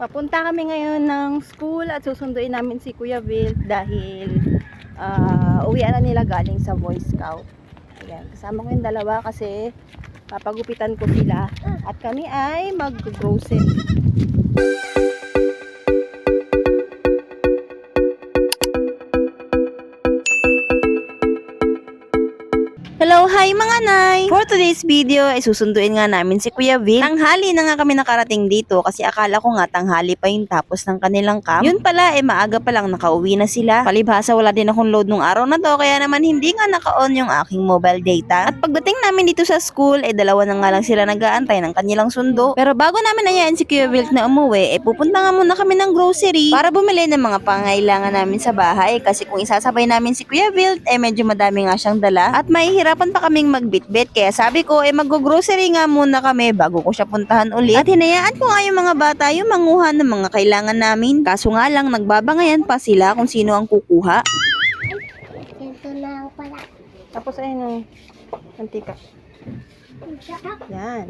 Papunta kami ngayon ng school at susunduin namin si Kuya Will dahil ah uwian na nila galing sa Boy Scout. Ayan, kasama ko yung dalawa kasi papagupitan ko sila at kami ay mag-grocery. Hi mga nay! For today's video ay susunduin nga namin si Kuya Vic. Tanghali na nga kami nakarating dito kasi akala ko nga tanghali pa yung tapos ng kanilang camp. Yun pala eh maaga pa lang nakauwi na sila. Palibhasa wala din akong load nung araw na to kaya naman hindi nga naka-on yung aking mobile data. At pagdating namin dito sa school eh dalawa na nga lang sila nag-aantay ng kanilang sundo. Pero bago namin ayaan si Kuya Vic na umuwi eh pupunta nga muna kami ng grocery para bumili ng mga pangailangan namin sa bahay kasi kung isasabay namin si Kuya Vic eh medyo madami nga siyang dala at mahihirapan pa kaming magbitbit. Kaya sabi ko eh mag-grocery nga muna kami bago ko siya puntahan ulit. At hinayaan ko nga yung mga bata yung manguha ng mga kailangan namin. Kaso nga lang nagbabangayan pa sila kung sino ang kukuha. Ito na ako pala. tapos ayun ang antika yan.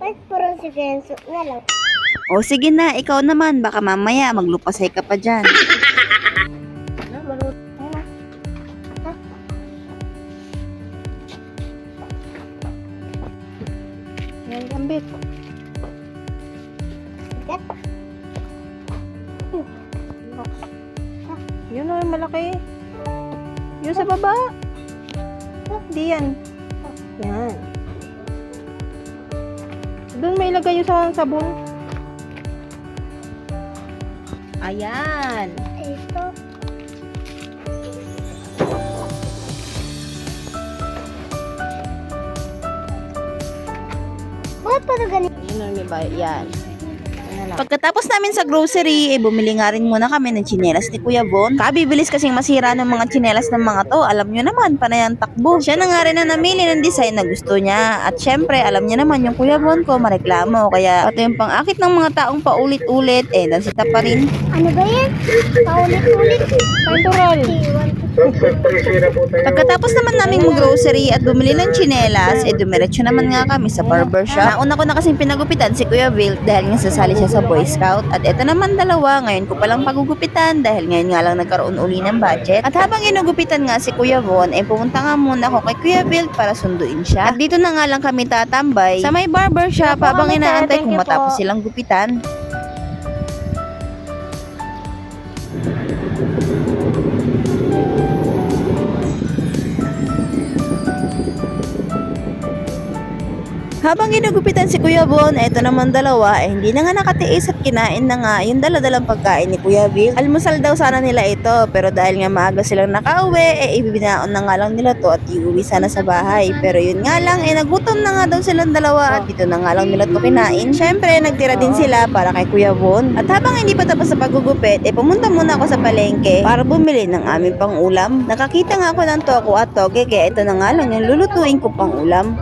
Ay, puro si Benzo na lang. o sige na ikaw naman. Baka mamaya maglupasay ka pa dyan Yan, gambit. Bigat. Yun o, yung malaki. Yun sa baba. Hindi yan. Yan. Doon may ilagay yung sa sabon. Ayan. Ito. Bakit pa na ganito? Yun ang may bayad. Yan. Pagkatapos namin sa grocery, eh, bumili nga rin muna kami ng tsinelas ni Kuya Bon. Kabibilis kasing masira ng mga tsinelas ng mga to. Alam nyo naman, panay ang takbo. Siya na nga rin ang namili ng design na gusto niya. At syempre, alam niya naman yung Kuya Bon ko mareklamo. Kaya pati yung pang-akit ng mga taong paulit-ulit, eh, nansita pa rin. Ano ba yan? Paulit-ulit. Natural. Pagkatapos naman naming mag-grocery at bumili ng tsinelas, eh dumiretso naman nga kami sa barbershop. Nauna ko na kasing pinagupitan si Kuya Will dahil nga sasali siya sa Boy Scout. At eto naman dalawa, ngayon ko palang pagugupitan dahil ngayon nga lang nagkaroon uli ng budget. At habang inugupitan nga si Kuya Von, eh pumunta nga muna ako kay Kuya Will para sunduin siya. At dito na nga lang kami tatambay sa may barbershop habang inaantay kung matapos silang gupitan. Habang ginugupitan si Kuya Bon, eto naman dalawa, eh hindi na nga nakatiis at kinain na nga yung daladalang pagkain ni Kuya Bill. Almusal daw sana nila ito, pero dahil nga maaga silang nakauwi, eh ibibinaon na nga lang nila to at iuwi sana sa bahay. Pero yun nga lang, eh nagutom na nga daw silang dalawa at dito na nga lang nila to kinain. Syempre, nagtira din sila para kay Kuya Bon. At habang hindi pa tapos sa pagugupit, eh pumunta muna ako sa palengke para bumili ng aming pang-ulam. Nakakita nga ako ng toko at toge, kaya ito na nga lang yung lulutuin ko pang-ulam.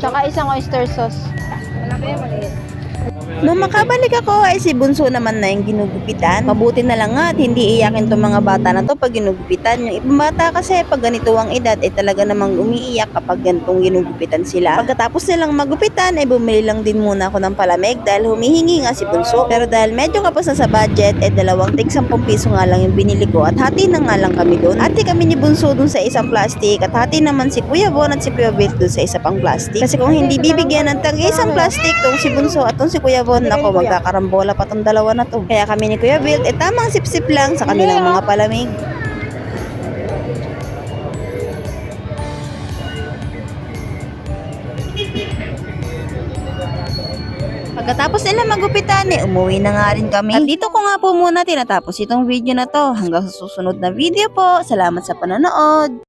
Tsaka isang oyster sauce. Nung makabalik ako ay si Bunso naman na yung ginugupitan. Mabuti na lang nga at hindi iyakin tong mga bata na to pag ginugupitan. Yung ibang bata kasi pag ganito ang edad ay talaga namang umiiyak kapag ganitong ginugupitan sila. Pagkatapos nilang magupitan ay bumili lang din muna ako ng palamig dahil humihingi nga si Bunso. Pero dahil medyo kapos na sa budget ay dalawang tig 10 piso nga lang yung binili ko at hati na nga lang kami doon. Hati kami ni Bunso dun sa isang plastic at hati naman si Kuya Bon at si Kuya Vic dun sa isa pang plastic. Kasi kung hindi bibigyan ng tag isang plastic tong si Bunso at tong si Kuya Bon, nako magkakarambola pa tong dalawa na to. Kaya kami ni Kuya Vic, eh tamang sip-sip lang sa kanilang mga palamig. Pagkatapos nila magupitan, eh, umuwi na nga rin kami. At dito ko nga po muna tinatapos itong video na to. Hanggang sa susunod na video po. Salamat sa panonood.